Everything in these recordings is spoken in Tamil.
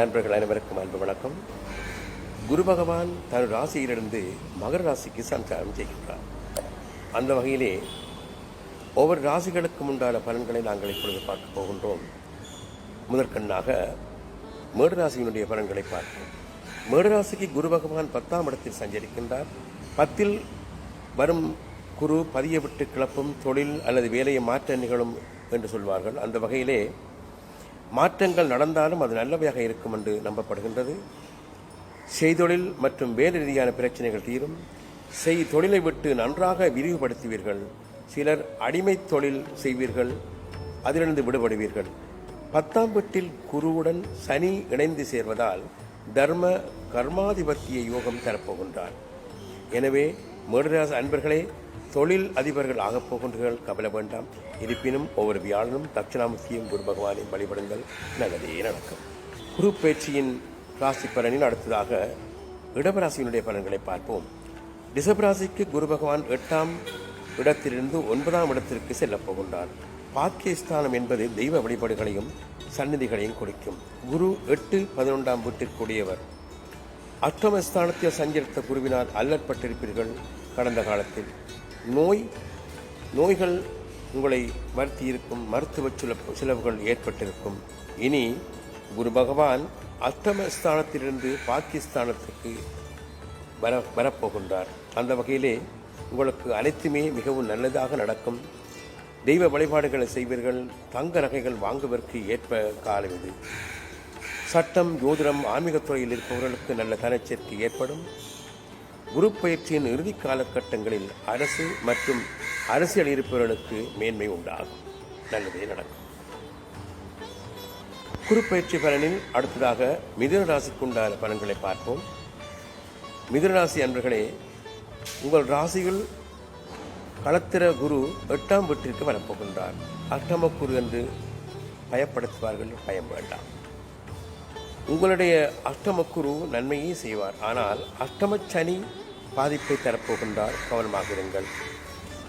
நண்பர்கள் அனைவருக்கும் அன்பு வணக்கம். குரு பகவான் தன் ராசியிலிருந்து மகர ராசிக்கு சஞ்சாரம் செய்கின்றார். அந்த வகையிலே ஒவ்வொரு ராசிகளுக்கும் உண்டான பலன்களை நாங்கள் இப்பொழுது பார்க்க போகின்றோம். முதற்கண்ணாக மேடராசியினுடைய பலன்களை பார்ப்போம். மேடராசிக்கு குரு பகவான் பத்தாம் இடத்தில் சஞ்சரிக்கின்றார். பத்தில் வரும் குரு பதிய விட்டு கிளப்பும் தொழில் அல்லது வேலையை மாற்ற நிகழும் என்று சொல்வார்கள். அந்த வகையிலே மாற்றங்கள் நடந்தாலும் அது நல்லவையாக இருக்கும் என்று நம்பப்படுகின்றது. செய்தொழில் மற்றும் வேலை ரீதியான பிரச்சனைகள் தீரும். செய் தொழிலை விட்டு நன்றாக விரிவுபடுத்துவீர்கள். சிலர் அடிமை தொழில் செய்வீர்கள் அதிலிருந்து விடுபடுவீர்கள். பத்தாம் வீட்டில் குருவுடன் சனி இணைந்து சேர்வதால் தர்ம கர்மாதிபத்திய யோகம் தரப்போகின்றார். எனவே மேடராச அன்பர்களே தொழில் அதிபர்கள் ஆகப் போகின்றீர்கள் கவலை வேண்டாம். இருப்பினும் ஒவ்வொரு வியாழனும் தட்சிணாமூர்த்தியும் குரு பகவானை வழிபடுங்கள். நல்லதே நடக்கும். குரு பேச்சியின் ராசி பலனில் அடுத்ததாக இடபராசியினுடைய பலன்களை பார்ப்போம். ரிஷபராசிக்கு குரு பகவான் எட்டாம் இடத்திலிருந்து ஒன்பதாம் இடத்திற்கு செல்லப் போகின்றார். பாக்கியஸ்தானம் என்பது தெய்வ வழிபாடுகளையும் சந்நிதிகளையும் குறிக்கும். குரு எட்டு பதினொன்றாம் வீட்டிற்குரியவர். அஷ்டமஸ்தானத்தில் சஞ்சரித்த குருவினால் அல்லற்பட்டிருப்பீர்கள். கடந்த காலத்தில் நோய் நோய்கள் உங்களை வருத்தியிருக்கும் மருத்துவ செலவுகள் ஏற்பட்டிருக்கும். இனி குரு பகவான் அஷ்டமஸ்தானத்திலிருந்து பாகிஸ்தானத்துக்கு வர வரப்போகின்றார். அந்த வகையிலே உங்களுக்கு அனைத்துமே மிகவும் நல்லதாக நடக்கும். தெய்வ வழிபாடுகளை செய்வீர்கள் தங்க நகைகள் வாங்குவதற்கு ஏற்ப காலம் இது. சட்டம் ஜோதிடம் ஆன்மீகத்துறையில் இருப்பவர்களுக்கு நல்ல தனச்சேர்க்கை ஏற்படும். குரு பயிற்சியின் இறுதி காலகட்டங்களில் அரசு மற்றும் அரசியல் இருப்பவர்களுக்கு மேன்மை உண்டாகும். நல்லதே நடக்கும். குரு பயிற்சி பலனில் அடுத்ததாக மிதுன ராசிக்குண்டான பலன்களை பார்ப்போம். மிதுன ராசி அன்பர்களே உங்கள் ராசியில் களத்திர குரு எட்டாம் வீட்டிற்கு வரப்போகின்றார். அட்டம குரு என்று பயப்படுத்துவார்கள் பயம் வேண்டாம். உங்களுடைய அஷ்டமக்குரு நன்மையே செய்வார். ஆனால் அஷ்டம சனி பாதிப்பை தரப்போகின்றார். கவனமாக இருங்கள்.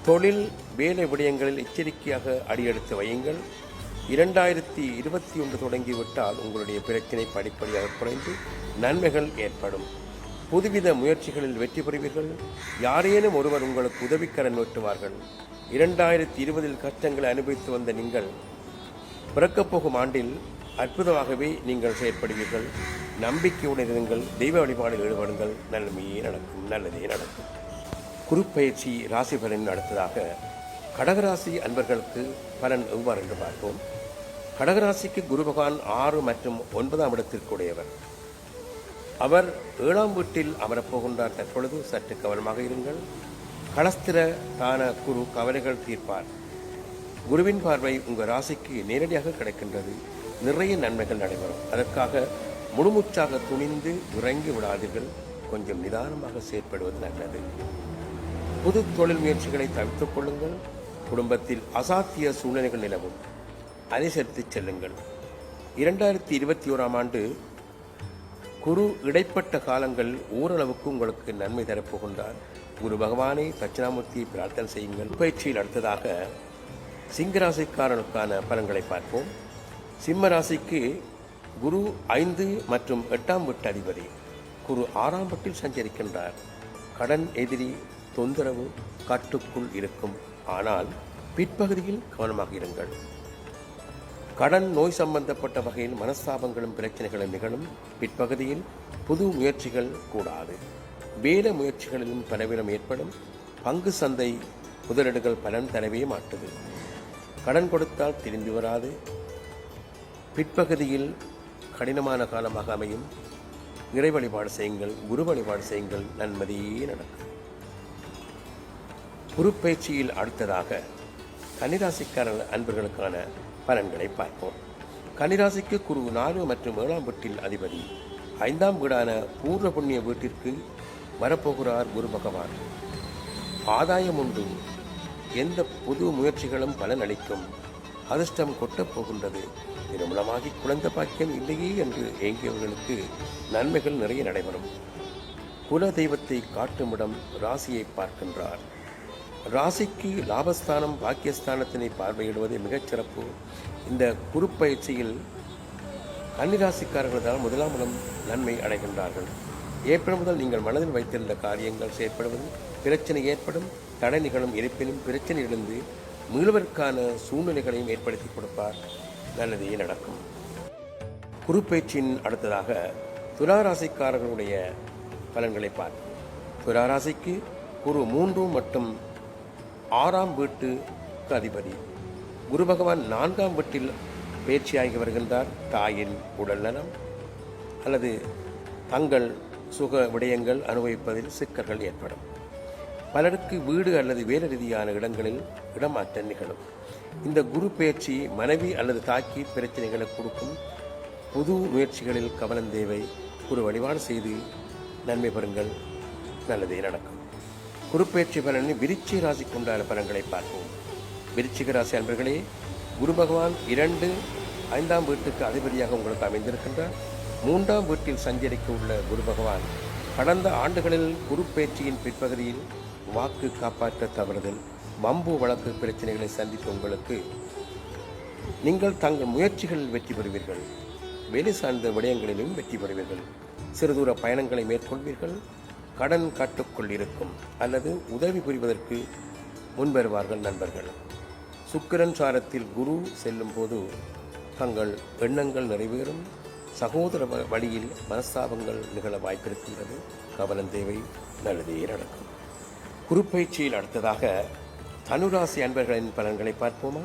தொழில் வேலை விடயங்களில் எச்சரிக்கையாக அடியெடுத்து வையுங்கள். இரண்டாயிரத்தி இருபத்தி ஒன்று தொடங்கிவிட்டால் உங்களுடைய பிரச்சினை படிப்படியாக குறைந்து நன்மைகள் ஏற்படும். புதுவித முயற்சிகளில் வெற்றி பெறுவீர்கள். யாரேனும் ஒருவர் உங்களுக்கு உதவிக்கரன் வெட்டுவார்கள். இரண்டாயிரத்தி இருபதில் கஷ்டங்களை அனுபவித்து வந்த நீங்கள் பிறக்கப் போகும் ஆண்டில் அற்புதமாகவே நீங்கள் செயற்படுவீர்கள். நம்பிக்கையுடன் இருங்கள் தெய்வ வழிபாடில் ஈடுபடுங்கள். நன்மையே நடக்கும். நல்லதே நடக்கும். குருப்பயிற்சி ராசி பலன் அடுத்ததாக கடகராசி அன்பர்களுக்கு பலன் எவ்வாறு என்று பார்ப்போம். கடகராசிக்கு குரு பகவான் ஆறு மற்றும் ஒன்பதாம் இடத்திற்குடையவர். அவர் ஏழாம் வீட்டில் அமரப்போகின்றார். தற்பொழுது சற்று கவனமாக இருங்கள். களஸ்திர தான குரு கவலைகள் தீர்ப்பார். குருவின் பார்வை உங்கள் ராசிக்கு நேரடியாக கிடைக்கின்றது. நிறைய நன்மைகள் நடைபெறும். அதற்காக முழுமுச்சாக துணிந்து இறங்கி விடாதீர்கள். கொஞ்சம் நிதானமாக செயற்படுவது நல்லது. புது தொழில் முயற்சிகளை தவிர்த்துக் கொள்ளுங்கள். குடும்பத்தில் அசாத்திய சூழ்நிலைகள் நிலவும். அனுசரித்துச் செல்லுங்கள். இரண்டாயிரத்தி இருபத்தி ஓராம் ஆண்டு குரு இடைப்பட்ட காலங்கள் ஓரளவுக்கு உங்களுக்கு நன்மை தரப்போகின்றார் குரு பகவானை தட்சிணாமூர்த்தியை பிரார்த்தனை செய்யுங்கள். பயிற்சியில் அடுத்ததாக சிங்கராசிக்காரனுக்கான பலன்களை பார்ப்போம். சிம்ம ராசிக்கு குரு ஐந்து மற்றும் எட்டாம் வீட்டு அதிபதி குரு ஆறாம் வீட்டில் சஞ்சரிக்கின்றார். கடன் எதிரி தொந்தரவு கட்டுக்குள் இருக்கும். ஆனால் பிற்பகுதியில் கவனமாக இருங்கள். கடன் நோய் சம்பந்தப்பட்ட வகையில் மனஸ்தாபங்களும் பிரச்சனைகளும் நிகழும். பிற்பகுதியில் புது முயற்சிகள் கூடாது. வேலை முயற்சிகளிலும் பலவீனம் ஏற்படும். பங்கு சந்தை முதலீடுகள் பலன் தரவே மாட்டுது. கடன் கொடுத்தால் திரும்பி வராது. பிற்பகுதியில் கடினமான காலமாக அமையும். இறை வழிபாடு செய்யுங்கள் குரு வழிபாடு செய்யுங்கள். நன்மதியே நடக்கும். குருப்பெயர்ச்சியில் அடுத்ததாக கன்னிராசிக்காரன் அன்பர்களுக்கான பலன்களை பார்ப்போம். கன்னிராசிக்கு குரு நாலு மற்றும் ஏழாம் வீட்டில் அதிபதி ஐந்தாம் வீடான பூர்ண புண்ணிய வீட்டிற்கு வரப்போகிறார் குரு பகவான். ஆதாயம் உண்டு. எந்த புது முயற்சிகளும் பலனளிக்கும். அதிர்ஷ்டம் கொட்டப் போகின்றது. திருமணமாகி குழந்தை பாக்கியம் இல்லையே என்று ஏங்கியவர்களுக்கு நன்மைகள் நிறைய நடைபெறும். குல தெய்வத்தை காட்டுமிடம் ராசியை பார்க்கின்றார். ராசிக்கு லாபஸ்தானம் பாக்கியஸ்தானத்தினை பார்வையிடுவது மிகச்சிறப்பு இந்த குருப்பயிற்சியில் கன்னிராசிக்காரர்களால் தான் முதலாம் இடம் நன்மை அடைகின்றார்கள். ஏப்ரல் முதல் நீங்கள் மனதில் வைத்திருந்த காரியங்கள் செயற்படுவது பிரச்சனை ஏற்படும் தடை நிகழும் இருப்பினும் பிரச்சனையிலிருந்து மீளுவதற்கான சூழ்நிலைகளையும் ஏற்படுத்தி கொடுப்பார். நல்லதே நடக்கும். குறுப்பயிற்சியின் அடுத்ததாக துளாராசிக்காரர்களுடைய பலன்களை பார்ப்போம். துளாராசிக்கு குரு மூன்று மற்றும் ஆறாம் வீட்டுக்கு அதிபதி. குரு பகவான் நான்காம் வீட்டில் பேச்சியாகி வருகின்றார். தாயின் உடல் நலம் அல்லது தங்கள் சுக விடயங்கள் அனுபவிப்பதில் சிக்கல்கள் ஏற்படும். பலருக்கு வீடு அல்லது வேலை ரீதியான இடங்களில் இடமாற்றம் நிகழும். இந்த குரு பயிற்சி மனைவி அல்லது தாக்கி பிரச்சனைகளை கொடுக்கும் புது முயற்சிகளில் கவனம் தேவை. குரு வழிபாடு செய்து நன்மை பெறுங்கள். நல்லதே நடக்கும். குருப்பெயர்ச்சி பலனின் விருச்சிக ராசி உண்டான பலன்களை பார்ப்போம். விருச்சிக ராசி அன்பர்களே குரு பகவான் இரண்டு ஐந்தாம் வீட்டுக்கு அதிபதியாக உங்களுக்கு அமைந்திருக்கின்றார். மூன்றாம் வீட்டில் சஞ்சரிக்க உள்ள குரு பகவான் கடந்த ஆண்டுகளில் குருப்பெயர்ச்சியின் பிற்பகுதியில் வாக்கு காப்பாற்ற தவறுதல் மம்பு வழக்கு பிரச்சனைகளை சந்தித்த உங்களுக்கு நீங்கள் தங்கள் முயற்சிகளில் வெற்றி பெறுவீர்கள். வேலை சார்ந்த விடயங்களிலும் வெற்றி பெறுவீர்கள். சிறுதூர பயணங்களை மேற்கொள்வீர்கள். கடன் கட்டுக்குள் இருக்கும் அல்லது உதவி புரிவதற்கு முன்வருவார்கள் நண்பர்கள். சுக்கிரன் சாரத்தில் குரு செல்லும் போது தங்கள் எண்ணங்கள் நிறைவேறும். சகோதர வ- வழியில் மனஸ்தாபங்கள் நிகழ வாய்ப்பிருக்கின்றது. கவனம் தேவை நல்லதே நடக்கும். குறுப்பயிற்சியில் அடுத்ததாக தனுராசி அன்பர்களின் பலன்களை பார்ப்போமா?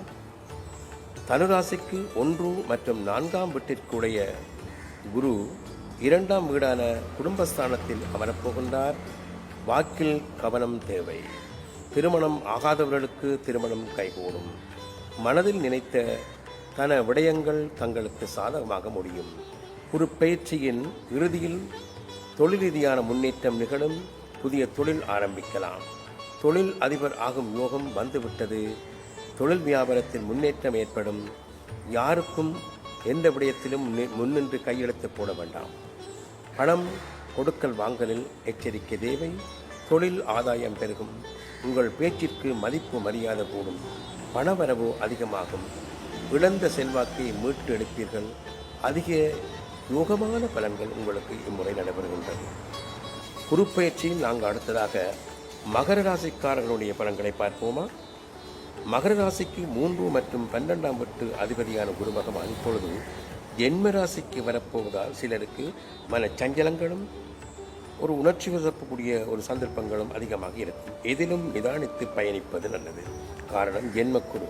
தனுராசிக்கு ஒன்று மற்றும் நான்காம் வீட்டிற்குடைய குரு இரண்டாம் வீடான குடும்பஸ்தானத்தில் அமரப்போகின்றார். வாக்கில் கவனம் தேவை. திருமணம் ஆகாதவர்களுக்கு திருமணம் கைகூடும். மனதில் நினைத்த தன விடயங்கள் தங்களுக்கு சாதகமாக முடியும். குருப்பெயர்ச்சியின் இறுதியில் தொழில் ரீதியான முன்னேற்றம் நிகழும். புதிய தொழில் ஆரம்பிக்கலாம். தொழில் அதிபர் ஆகும் யோகம் வந்துவிட்டது. தொழில் வியாபாரத்தில் முன்னேற்றம் ஏற்படும். யாருக்கும் எந்த விடயத்திலும் முன்னின்று கையெழுத்து போட வேண்டாம். பணம் கொடுக்கல் வாங்கலில் எச்சரிக்கை தேவை. தொழில் ஆதாயம் பெருகும். உங்கள் பேச்சிற்கு மதிப்பு மரியாதை கூடும். பணவரவு அதிகமாகும். இழந்த செல்வாக்கை மீட்டு எடுப்பீர்கள். அதிக யோகமான பலன்கள் உங்களுக்கு இம்முறை நடைபெறுகின்றது. குருப்பெயர்ச்சியில் நாங்கள் அடுத்ததாக மகர ராசிக்காரர்களுடைய பலன்களை பார்ப்போமா? மகர ராசிக்கு மூன்று மற்றும் பன்னெண்டாம் வீட்டு அதிபதியான குருமகம் பகவான் இப்பொழுது ஜென்மராசிக்கு வரப்போவதால் சிலருக்கு மனச்சஞ்சலங்களும் ஒரு உணர்ச்சி வசப்பக்கூடிய ஒரு சந்தர்ப்பங்களும் அதிகமாக இருக்கும். எதிலும் நிதானித்து பயணிப்பது நல்லது. காரணம் ஜென்மக்குரு.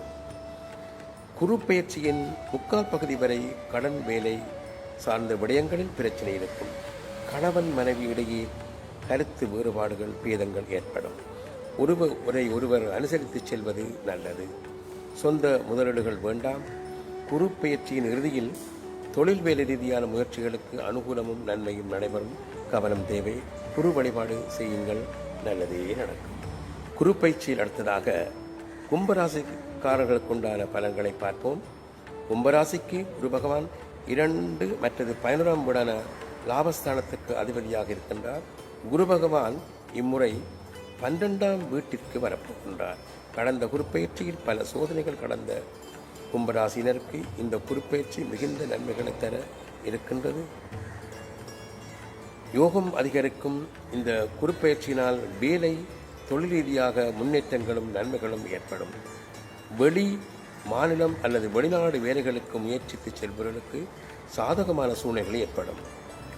குரு பயிற்சியின் முக்கால் பகுதி வரை கடன் வேலை சார்ந்த விடயங்களில் பிரச்சனை இருக்கும். கணவன் மனைவி இடையே கருத்து வேறுபாடுகள் பேதங்கள் ஏற்படும். ஒருவர் ஒரை ஒருவர் அனுசரித்து செல்வது நல்லது. சொந்த முதலீடுகள் வேண்டாம். குரு பயிற்சியின் இறுதியில் தொழில் வேலை ரீதியான முயற்சிகளுக்கு அனுகூலமும் நன்மையும் நடைபெறும். கவனம் தேவை. குரு வழிபாடு செய்யுங்கள். நல்லதே நடக்கும். குரு பயிற்சியில் அடுத்ததாக கும்பராசிக்காரர்களுக்கு உண்டான பலன்களை பார்ப்போம். கும்பராசிக்கு குரு பகவான் இரண்டு மற்றது பதினோராம் வீடான லாபஸ்தானத்துக்கு அதிபதியாக இருக்கின்றார். குரு பகவான் இம்முறை பன்னிரெண்டாம் வீட்டிற்கு வரப்போகின்றார். கடந்த குருப்பெயர்ச்சியில் பல சோதனைகள் கடந்த கும்பராசினருக்கு இந்த குறிப்பேச்சு மிகுந்த நன்மைகளை தர இருக்கின்றது. யோகம் அதிகரிக்கும் இந்த குருப்பெயர்ச்சியினால் வேலை தொழில் ரீதியாக முன்னேற்றங்களும் நன்மைகளும் ஏற்படும். வெளி மாநிலம் அல்லது வெளிநாடு வேலைகளுக்கு முயற்சித்து செல்பவர்களுக்கு சாதகமான சூழ்நிலைகள் ஏற்படும்.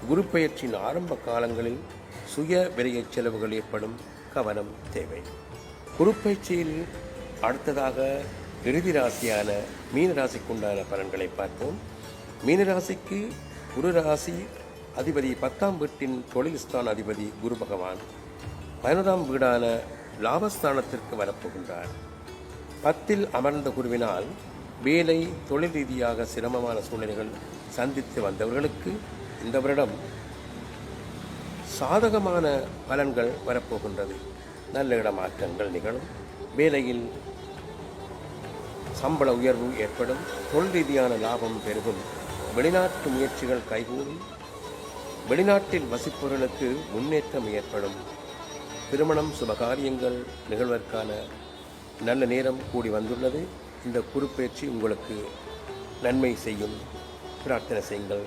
குரு பெயர்ச்சியின் ஆரம்ப காலங்களில் சுய விரைய செலவுகள் ஏற்படும் கவனம் தேவை. குருப்பயிற்சியில் அடுத்ததாக இறுதி ராசியான மீனராசிக்குண்டான பலன்களை பார்ப்போம். மீனராசிக்கு குரு ராசி அதிபதி பத்தாம் வீட்டின் தொழில் ஸ்தான அதிபதி குரு பகவான் பதினோராம் வீடான லாபஸ்தானத்திற்கு வரப்போகின்றார். பத்தில் அமர்ந்த குருவினால் வேலை தொழில் ரீதியாக சிரமமான சூழ்நிலைகள் சந்தித்து வந்தவர்களுக்கு இந்த வருடம் சாதகமான பலன்கள் வரப்போகின்றது. நல்ல இடமாற்றங்கள் நிகழும். வேலையில் சம்பள உயர்வு ஏற்படும் தொழில் ரீதியான லாபம் பெருகும். வெளிநாட்டு முயற்சிகள் கைகூடும் வெளிநாட்டில் வசிப்பவர்களுக்கு முன்னேற்றம் ஏற்படும். திருமணம் சுபகாரியங்கள் நிகழ்வதற்கான நல்ல நேரம் கூடி வந்துள்ளது. இந்த குறுப்பெயர்ச்சி உங்களுக்கு நன்மை செய்யும். பிரார்த்தனை செய்யுங்கள்.